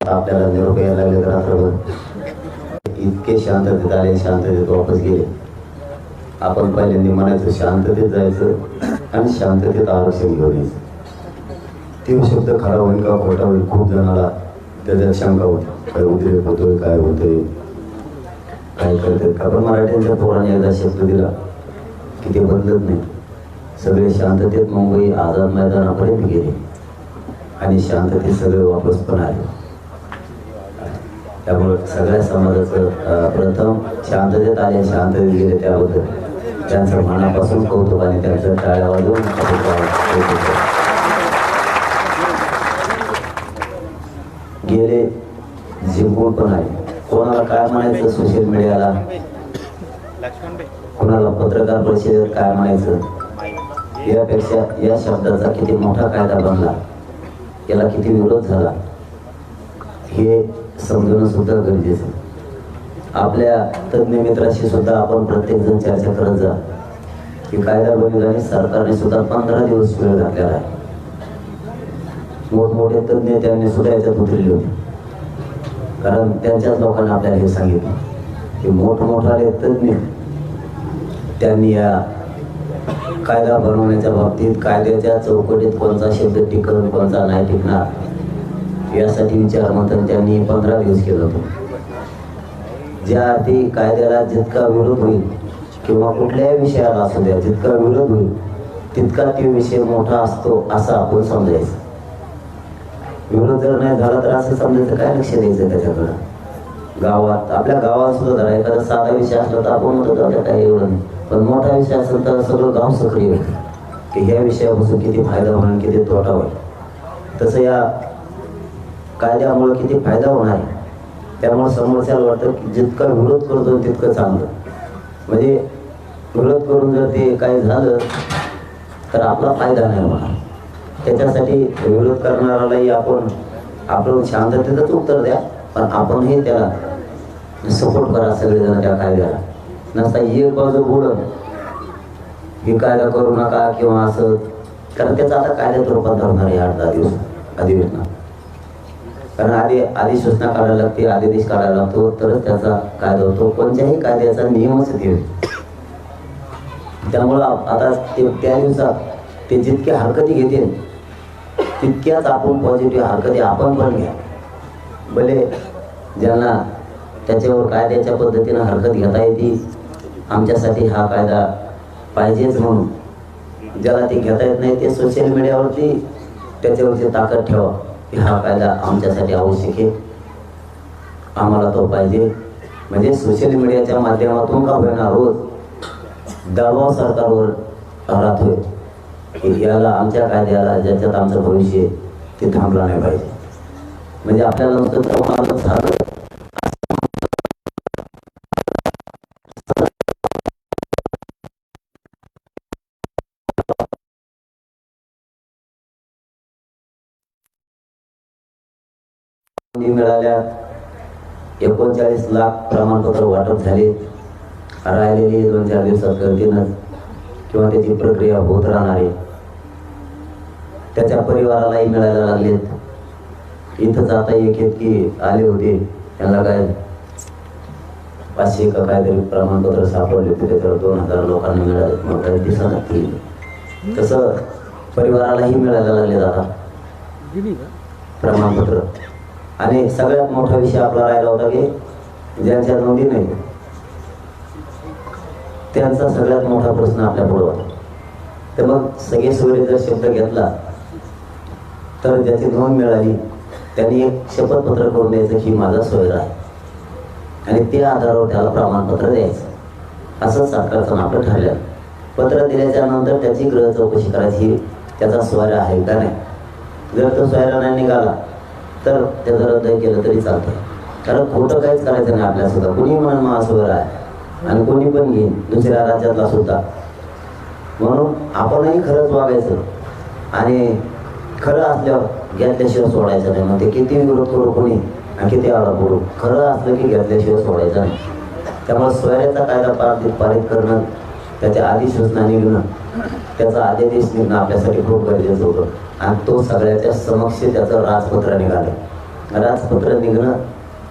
आपल्याला निरोप यायला लागले तर रात्रभर इतके शांततेत आले शांततेत वापस गेले. आपण पहिल्यांदा म्हणायचं शांततेत जायचं आणि शांततेत आरक्षण घेऊन यायचं. ते शब्द खरा होईल का खोटा होईल खूप जणाला त्याच्यात शंका होती. काय उद्रेक होतोय काय होतोय? काय करतात? का पण मराठ्यांच्या पोराने एकदा शब्द दिला की ते बदलत नाही सगळे शांततेत मुंबई आझाद मैदानापर्यंत गेले. आणि शांततेत सगळे वापस पण आले. त्यामुळं सगळ्या समाजाचं प्रथम शांततेत आले शांततेत गेले त्याबद्दल त्यांचं मनापासून कौतुक आणि त्यांचं टाळ्या वाजवून कौतुक गेले जिंकून पण आहे. कोणाला काय म्हणायचं सोशल मीडियाला कोणाला पत्रकार परिषदेत काय म्हणायचं? यापेक्षा या शब्दाचा किती मोठा कायदा बनला? याला किती विरोध झाला? हे समजणं सुद्धा गरजेचं आपल्या तज्ज्ञ मित्राशी सुद्धा आपण प्रत्येक जण चर्चा करत जा. की कायदा बनेल आणि सरकारने सुद्धा पंधरा दिवस वेळ घातलेला आहे. मोठमोठे तज्ज्ञ त्यांनी सुद्धा याच्यात उतरले होते. कारण त्यांच्याच लोकांना आपल्याला हे सांगितलं की मोठमोठाले तज्ज्ञ त्यांनी या कायदा बनवण्याच्या बाबतीत कायद्याच्या चौकटीत कोणता शब्द टिकल कोणता नाही टिकणार यासाठी विचार मंथन त्यांनी पंधरा दिवस केला होता. ज्या अर्थी कायद्याला जितका विरोध होईल किंवा कुठल्याही विषयाला असू द्या जितका विरोध होईल तितका तो विषय मोठा असतो असा आपण समजायचं. विरोध जर नाही झाला तर असं समजायचं काय लक्ष द्यायचं त्याच्याकडं? गावात आपल्या गावात सुद्धा झाला एखादा साधा विषय असला तर आपण म्हणतो जाऊ काही एवढं नाही. पण मोठा विषय असेल तर सगळं गाव सक्रिय होतं की ह्या विषयापासून किती फायदा होईल किती तोटा होईल. तसं या कायद्यामुळे किती फायदा होणार आहे? त्यामुळे समोरच्याला वाटतं की जितका विरोध करतो तितकं चांगलं. म्हणजे विरोध करून जर ते काय झालं तर आपला फायदा नाही होणार. त्याच्यासाठी विरोध करणाऱ्यालाही आपण आपण शांततेतच उत्तर द्या पण आपणही त्याला सपोर्ट करा सगळेजण त्या कायद्याला. नसता एक बाजू बोलत हे कायदा करू नका किंवा असं. कारण त्याचा आता कायद्यात रूपांतर होणार आहे आठ दहा दिवस अधिवेशनात. कारण आधी आधी सूचना काढायला लागते आदेश काढायला लागतो तरच त्याचा कायदा होतो. कोणत्याही कायद्याचा नियमच ते त्यामुळं आता ते त्या दिवसात ते जितक्या हरकती घेतील तितक्याच आपण पॉझिटिव्ह हरकती आपण पण घ्या. भले ज्यांना त्याच्यावर कायद्याच्या पद्धतीनं हरकत घेता येते आमच्यासाठी हा कायदा पाहिजेच म्हणून. ज्याला ते घेता येत नाही ते सोशल मीडियावरती त्याच्यावरती ताकद ठेवा. की हा कायदा आमच्यासाठी आवश्यक आहे. आम्हाला तो पाहिजे. म्हणजे सोशल मीडियाच्या माध्यमातून का होईना रोज दबाव सरकारवर राहतोय की याला आमच्या कायद्याला ज्याच्यात आमचं भविष्य आहे, ते थांबलं नाही पाहिजे. म्हणजे आपल्याला नुसतं दबाव मिळाल्या. एकोणचाळीस लाख प्रमाणपत्र वाटप झाले. राहिलेली दोन चार दिवसात करतीनच किंवा त्याची प्रक्रिया होत राहणार आहे. त्याच्या परिवारालाही मिळायला लागलेत. इथंच आता एक की आले होते. त्यांना काय पाचशे का काहीतरी प्रमाणपत्र सापडले होते. त्याच्यावर दोन हजार लोकांना मिळाले मग काही दिसत तसं परिवारालाही मिळायला लागले आता. प्रमाणपत्र. आणि सगळ्यात मोठा विषय आपला राहिला होता की ज्यांच्या नोंदी नाही त्यांचा सगळ्यात मोठा प्रश्न आपल्या पुढे होता. तर मग सगळे सूर्य जर शब्द घेतला तर ज्याची नोंद मिळाली त्यांनी एक शपथपत्र करून द्यायचं की माझा सोयरा आहे. आणि त्या आधारावर त्याला प्रमाणपत्र द्यायचं. असं सरकारचं नाटक ठरलं पत्र दिल्याच्या नंतर त्याची ग्रह चौकशी करायची त्याचा सोयरा आहे का नाही? जर तो सोयरा नाही निघाला. तर त्याचं रद्द केलं तरी चालतं. कारण खोटं काहीच करायचं नाही आपल्या सुद्धा कुणी मन महासोयरा आहे आणि कोणी पण घेईन दुसऱ्या राज्यातला सुद्धा. म्हणून आपणही खरंच वागायचं आणि खरं असल्यावर घेतल्याशिवाय सोडायचं नाही. मग ते किती विरोध करू कोणी आणि किती आळा करू? खरं असलं की घेतल्याशिवाय सोडायचं नाही. त्यामुळे स्वयंचा कायदा पारित पारित करणं त्याच्या अधिसूचना निघणं त्याचा आदेश निघणं आपल्यासाठी खूप गरजेचं होतं. आणि तो सगळ्याच्या समक्ष त्याचं राजपत्र निघालं. राजपत्र निघणं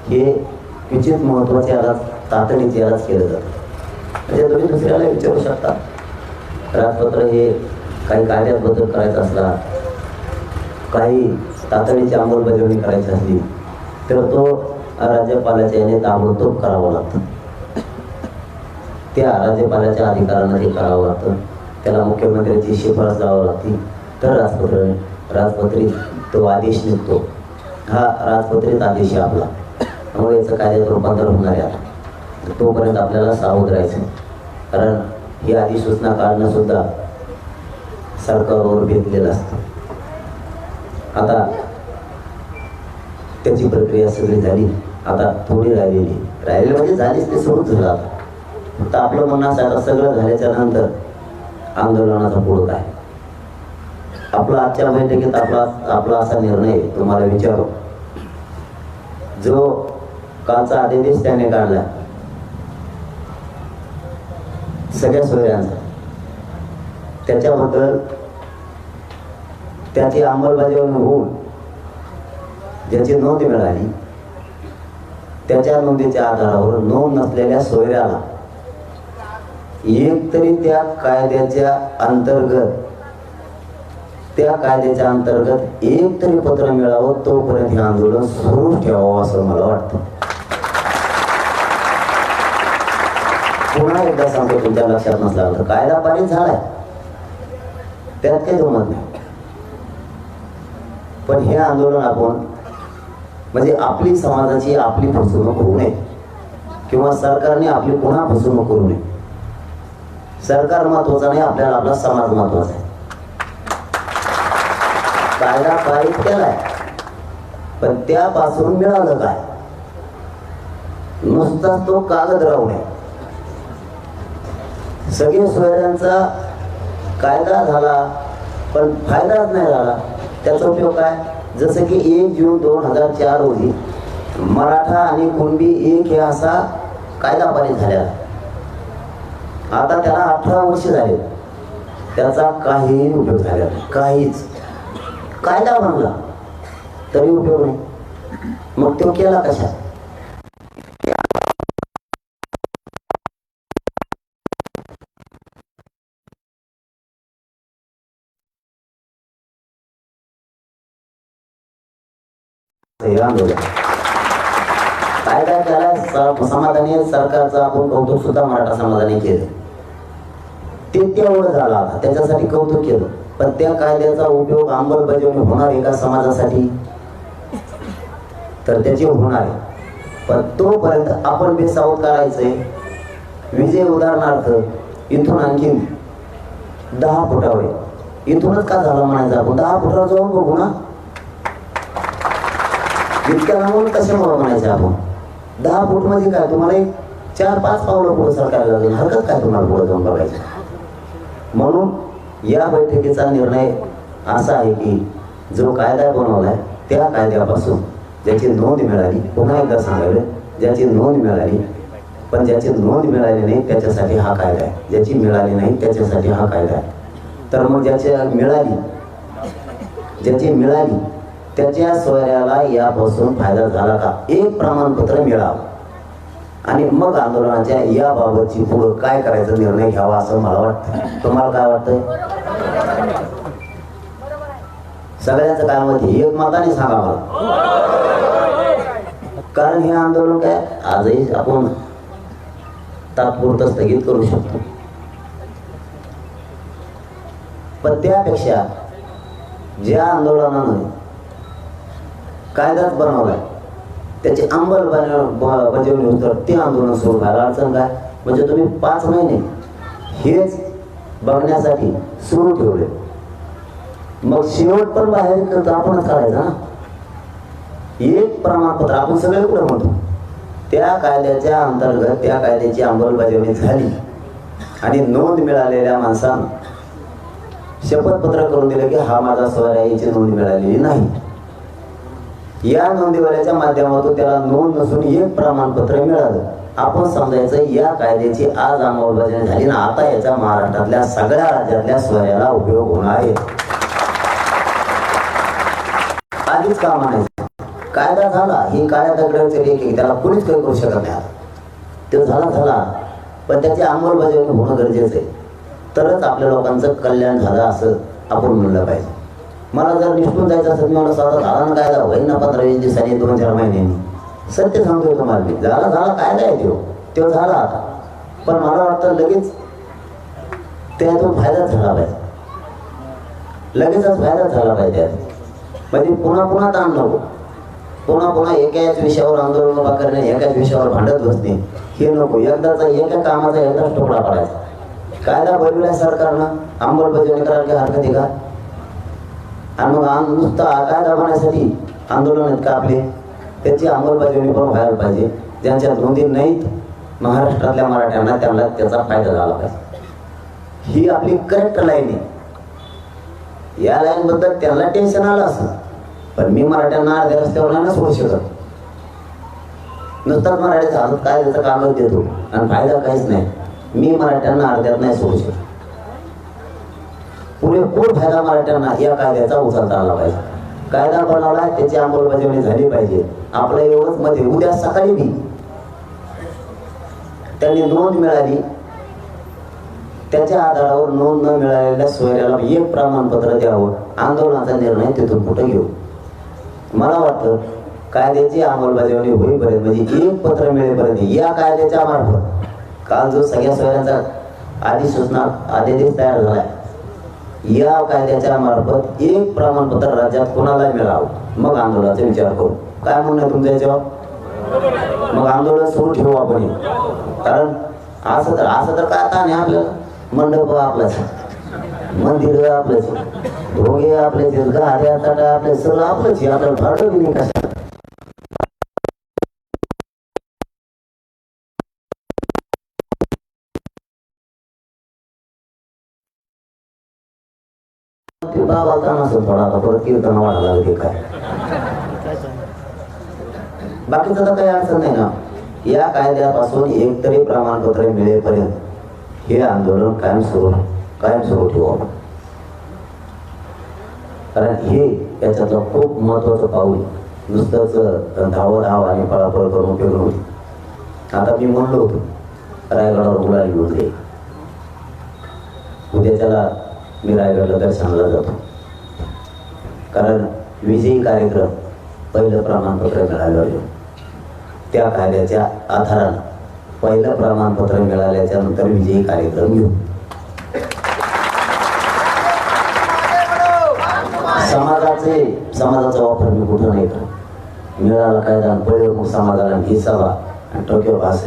हे किचित महत्त्वाचे आज तातडीचे आज केलं जातं. म्हणजे तुम्ही दुसऱ्याला विचारू शकता राजपत्र हे काही कायद्यात बदल करायचा असला काही तातडीची अंमलबजावणी करायची असली तर तो राज्यपालाच्या याने ताबडतोब करावं लागतं. त्या राज्यपालाच्या अधिकारानं ते करावं लागतं. त्याला मुख्यमंत्र्याची शिफारस द्यावं लागते. तर राजपत्र राजपत्रित तो आदेश निघतो. हा राजपत्रित आदेश आहे आपला. त्यामुळे याचं कायद्यात रूपांतर होणार आहे आता. तोपर्यंत आपल्याला सावध राहायचं कारण ही अधिसूचना काढणं सुद्धा सरकारवर घेतलेलं असतं. आता त्याची प्रक्रिया सगळी झाली. आता थोडी राहिलेली. राहिलेली म्हणजे झालीच ते सुरूच झालं आता. फक्त आपलं म्हणणं असं आता सगळं झाल्याच्यानंतर आंदोलनाचा पुढं काय? आपला आजच्या बैठकीत आपला आपला असा निर्णय तुम्हाला विचारू. जो कालचा आदेश त्याने काढला. सगळ्या सोयऱ्यांचा. त्याच्याबद्दल त्याची अंमलबजावणी होऊन ज्याची नोंद मिळाली त्याच्या नोंदीच्या आधारावर नोंद नसलेल्या सोयऱ्याला एक तरी त्या कायद्याच्या अंतर्गत त्या कायद्याच्या अंतर्गत एक तरी पत्र मिळावं तोपर्यंत हे आंदोलन सुरू ठेवावं असं मला वाटतं. पुन्हा एकदा सांगतो तुमच्या लक्षात नसला तर कायदा पारित झालाय. त्यात काही जमत नाही. पण हे आंदोलन आपण म्हणजे आपली समाजाची आपली फसवणूक होऊ नये किंवा सरकारने आपली पुन्हा फसवणूक करू नये. सरकार महत्त्वाचा नाही आपल्याला आपला समाज महत्त्वाचा आहे. कायदा पारित केलाय. पण त्यापासून मिळालं काय? नुसता तो कागद राहू सगळे सोयऱ्यांचा कायदा झाला पण फायदाच नाही झाला. त्याचा उपयोग काय? जसं की एक जून दोन हजार चार रोजी मराठा आणि कुणबी एक हे असा कायदा पारित झालेला आता त्याला अठरा वर्ष झाले. त्याचा काहीही उपयोग झाला काहीच. कायदा बनला तरी उपयोग नाही. मग तो केला कशा कायदा त्याला समाधानी सरकारचं आपण कौतुक सुद्धा मराठा समाजाने केलं. ते तेवढं झालं आता. त्याच्यासाठी कौतुक केलं. पण त्या कायद्याचा उपयोग अंमलबजावणी होणार आहे एका समाजासाठी? तर त्याची होणार. आहे पण तोपर्यंत आपण बेसावत करायचंय. विजय उदाहरणार्थ इथून आणखीन दहा फुटावर. इथूनच का झालं म्हणायचं आपण? दहा फुटावर जाऊन बघू ना. इतक्या लांबून कशामुळे म्हणायचं आपण? दहा फूट म्हणजे काय? तुम्हाला एक चार पाच पावलं पुढे सरकायला लागेल. हरकत काय तुम्हाला पुढे जाऊन बघायचं? म्हणून या बैठकीचा निर्णय असा आहे की जो कायदा बनवलाय त्या कायद्यापासून ज्याची नोंद मिळाली पुन्हा एकदा सांगावे ज्याची नोंद मिळाली पण ज्याची नोंद मिळाली नाही त्याच्यासाठी हा कायदा आहे. ज्याची मिळाली नाही त्याच्यासाठी हा कायदा आहे. तर मग ज्याची मिळाली ज्याची मिळाली त्याच्या स्वयाला यापासून फायदा झाला का? एक प्रमाणपत्र मिळावं. आणि मग आंदोलनाच्या याबाबतची पुढं काय करायचा निर्णय घ्यावा असं मला वाटतं. तुम्हाला काय वाटतंय? सगळ्यांचं काय मत आहे? मताने सांगा मला. कारण हे आंदोलन काय? आजही आपण तात्पुरतं स्थगित करू शकतो. पण त्यापेक्षा ज्या आंदोलनानं कायदाच बनवलाय त्याची अंमलबजावणी होत. ते आंदोलन सुरू व्हायला अडचण काय? म्हणजे तुम्ही पाच महिने हेच बघण्यासाठी सुरू ठेवले. मग शेवट पण बाहेर करतो आपणच काढायचा ना? एक प्रमाणपत्र. आपण सगळे कुठे म्हणतो. त्या कायद्याच्या अंतर्गत त्या कायद्याची अंमलबजावणी झाली. आणि नोंद मिळालेल्या माणसानं शपथपत्र करून दिलं की हा माझा स्वर आहे याची नोंद मिळालेली नाही. या नोंदीवाल्याच्या माध्यमातून त्याला नोंद नसून एक प्रमाणपत्र मिळालं. आपण समजायचं या कायद्याची आज अंमलबजावणी झाली ना आता याचा महाराष्ट्रातल्या सगळ्या राज्यातल्या स्वयाला उपयोग होणार आहे. आधीच का म्हणायचं? कायदा झाला ही काळ्या दगडाचे लेख त्याला कोणीच काही करू शकत नाही तो झाला झाला. पण त्याची अंमलबजावणी होणं गरजेचं आहे. तरच आपल्या लोकांचं कल्याण झालं असं आपण म्हणलं पाहिजे. मला जर निष्ठून जायचं असेल मी मला स्वतः झाला ना कायदा होईल ना पंधरा वीस दिवसांनी दोन चार महिन्यांनी सत्य सांगतोय तुम्हाला मी. झाला झाला कायदा आहे तो. तो झाला आता. पण मला वाटतं लगेच त्यातून फायदाच झाला पाहिजे. लगेचच फायदा झाला पाहिजे. म्हणजे पुन्हा पुन्हा ताण नको. पुन्हा पुन्हा एकाच विषयावर आंदोलन उभा करणे एकाच विषयावर भांडत बसणे हे नको. एकदाचा एका कामाचा एकदाच ठोकळा पडायचा. कायदा बनविला सरकारनं अंमलबजावणी करायला काही हरकत आहे का? आणि मग आम- नुसतं आकार दाखवण्यासाठी आंदोलन आहेत का आपले? त्याची अंमलबजावणी पण व्हायला पाहिजे. ज्यांच्या नोंदी नाहीत महाराष्ट्रातल्या मराठ्यांना त्यांना त्याचा फायदा झाला पाहिजे. ही आपली करेक्ट लाईन आहे. या लाईनबद्दल त्यांना टेन्शन आलं असं. पण मी मराठ्यांना अर्ध्या रस्त्यावर नाही ना सोडू शकत. नुसताच मराठीचा हातात काय त्याचं कामच देतो? आणि फायदा काहीच नाही. मी मराठ्यांना अर्ध्यात नाही सोडू शकत. भरपूर फायदा मराठ्यांना या कायद्याचा उचलता आला पाहिजे. कायदा बनवला त्याची अंमलबजावणी झाली पाहिजे. आपलं एवढंच मध्ये उद्या सकाळी बी त्यांनी नोंद मिळाली. त्याच्या आधारावर नोंद न मिळालेल्या सोयऱ्याला एक प्रमाणपत्र द्यावं. आंदोलनाचा निर्णय तिथून कुठे घेऊ. मला वाटतं कायद्याची अंमलबजावणी होईपर्यंत म्हणजे एक पत्र मिळेपर्यंत या कायद्याच्या मार्फत काल जो सगळ्या सोयऱ्यांचा अधिसूचना अध्यादेश तयार झालाय या कायद्याच्या मार्फत एक प्रमाणपत्र राज्यात कोणाला मिळावं? मग आंदोलनाचा विचार करू. काय म्हणणं तुमच्या याच्यावर? मग आंदोलन सुरू ठेवू आपण कारण असं तर असं तर काय ताण आहे आपल्याला? मंडप आपलंच मंदिर आपलंच भोगे आपलेच गाड्या ताट्या आपले. सगळं आपलंच आहे. आपल्याला नाही बी नाही कशा बाबा थोडा आता परत कीर्तन वाढायला लागले काय. बाकीचं तर काही अडचण नाही ना. या कायद्यापासून एकतरी प्रमाणपत्र मिळेपर्यंत हे आंदोलन कायम सुरू कायम सुरू ठेवू आपण. कारण हे याच्यातलं खूप महत्वाचं पाऊल नुसतंच धाव धाव आणि पळापळ करून उपयोग नव्हती आता मी म्हणलो होतो रायगडावर गुलाल घेऊन दे उद्या त्याला मी रायगडला दर्शनाला जातो. कारण विजयी कार्यक्रम पहिलं प्रमाणपत्र मिळालं त्या कायद्याच्या आधारानं पहिलं प्रमाणपत्र मिळाल्याच्या नंतर विजयी कार्यक्रम घेऊ. समाजाचे समाजाचा वापर मी कुठं नाही करत. मिळाला कायदा पहिलं मग समाजाला हिसाबा आणि टोक्यो भास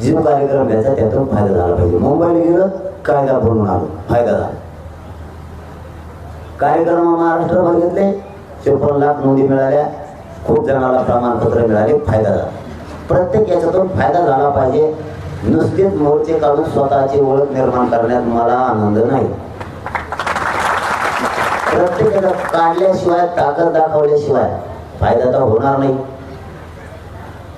जीव कार्यक्रम घ्यायचा त्यातून फायदा झाला पाहिजे. मुंबईला गेलं कायदा बनवून आलो. फायदा झाला. कार्यक्रम महाराष्ट्र बघितले चोपन्न लाख नोंदी मिळाल्या. खूप जणाला प्रमाणपत्र मिळाले. फायदा झाला. प्रत्येक याच्यातून फायदा झाला पाहिजे. नुसतेच मोर्चे काढून स्वतःची ओळख निर्माण करण्यात मला आनंद नाही. प्रत्येकाला काढल्याशिवाय ताकद दाखवल्याशिवाय फायदा तर होणार नाही.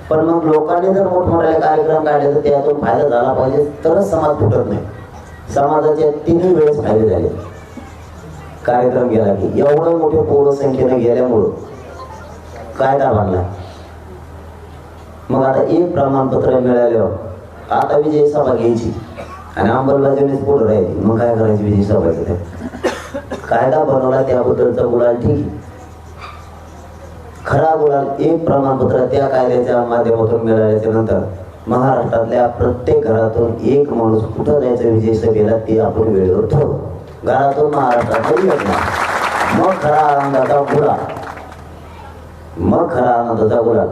पण मग लोकांनी जर मोठमोठ्या कार्यक्रम काढले तर त्यातून फायदा झाला पाहिजे तरच समाज फुटत नाही. समाजाचे तिन्ही वेळेस फायदे झाले. कार्यक्रम गेला की एवढं मोठ्या पूर्णसंख्येने गेल्यामुळं कायदा बांधला मग आता एक प्रमाणपत्र मिळाल्यावर आता विजय सभा घ्यायची आणि अंमलबजावणीच पुढे राहायची. मग काय करायची विजय सभा ते कायदा बनवला त्याबद्दलचा गुलाल ठीक खरा गुलाल एक प्रमाणपत्र त्या कायद्याच्या माध्यमातून मिळाल्याच्या नंतर महाराष्ट्रातल्या प्रत्येक घरातून एक माणूस कुठं जायचं विजय सभेला ते आपण वेळेवर ठरवू. घरातून महाराष्ट्रातून येत नाही मग खरा आनंदाचा गुलाल मग खरा आनंदाचा गुलाल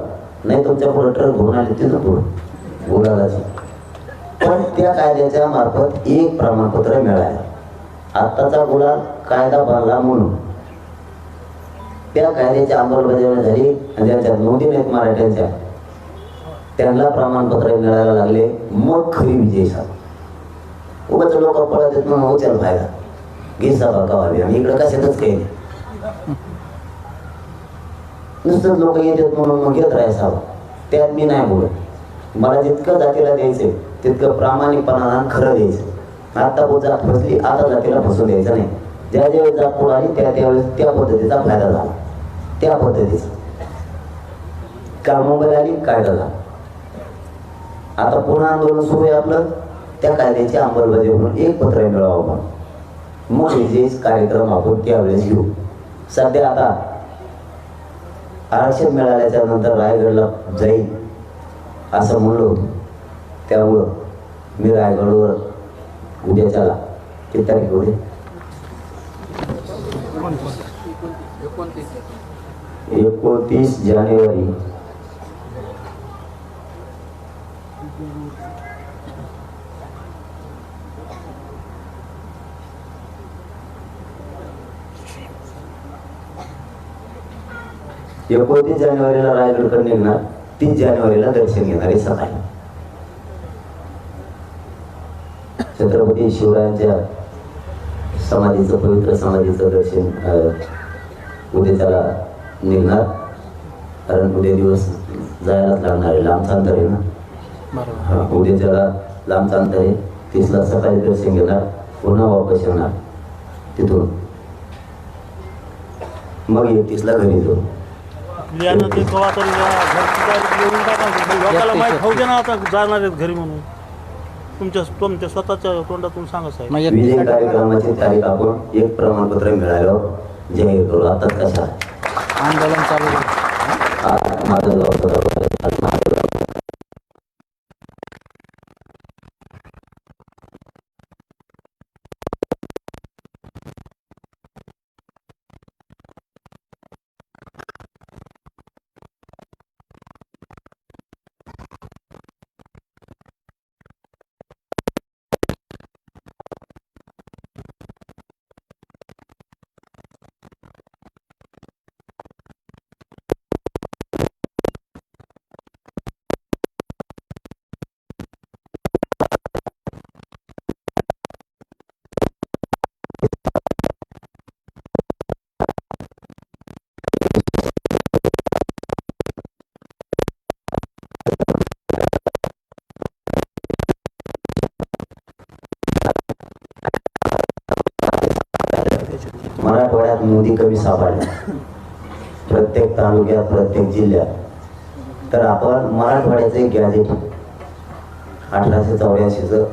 नाही तुमच्यापुढे ट्रक घेऊन आले तिथं पुढं. गुलालाची पण त्या कायद्याच्या मार्फत एक प्रमाणपत्र मिळालं. आत्ताचा गुलाल कायदा बनला म्हणून. त्या कायद्याची अंमलबजावणी झाली आणि ज्यांच्या नोंदी नाहीत मराठ्यांच्या. त्यांना प्रमाणपत्र मिळायला लागले. मग खरी विजय झाला. उगाच लोक पळत येत म्हणून उचल फायदा घे सभा गावावी आणि इकडं कशातच काही नाही. नुसतंच लोक येतात म्हणून मग घेत राहायचा त्यात मी नाही बोलत. मला जितकं जातीला द्यायचं तितकं प्रामाणिकपणाला खरं द्यायचं आता बोल जात फसली आता जातीला फसून द्यायचं नाही. ज्या ज्यावेळेस जात पुढे आली त्या त्यावेळेस त्या पद्धतीचा फायदा झाला. त्या पद्धतीचा. का मुंबई आली कायदा झाला? आता पुन्हा आंदोलन सुरू आहे आपलं. त्या कायद्याची अंमलबजावणी म्हणून एक पत्र मिळावं आपण मग हे जे कार्यक्रम आपण त्यावेळेस घेऊ. सध्या आता आरक्षण मिळाल्याच्या नंतर रायगडला जाईल असं म्हणलो. त्यामुळं मी रायगडवर उद्याच्याला किती तारीख उद्या एकोणतीस जानेवारी. एकोणतीस जानेवारीला रायगडकडे निघणार तीस जानेवारीला दर्शन घेणार आहे सकाळी. छत्रपती शिवरायांच्या समाधीचं पवित्र समाधीचं दर्शन उद्या त्याला निघणार. कारण उद्या दिवस जायलाच लागणार आहे लांबचं अंतर आहे ना? हा, उद्या त्याला लांबचं अंतर आहे. तीसला सकाळी दर्शन घेणार पुन्हा वापस येणार तिथून. मग एकतीसला घरी जाऊ. यानं ते या घरची काय येऊन टाका लोकांना माहीत होऊ दे ना आता जाणार आहेत घरी म्हणून. तुमच्या तुमच्या स्वतःच्या तोंडातून सांगा साहेब. मग विजय एकतीस कार्यक्रमाची तारीख आपण एक प्रमाणपत्र मिळाल्यावर जाहीर करू आता कशा? आंदोलन चालू आहे. आज माझं जबाबदार किती कमी सापडले प्रत्येक तालुक्यात प्रत्येक जिल्ह्यात. तर आपण मराठवाड्याचं एक गॅजेट अठराशे चौऱ्याऐंशीचं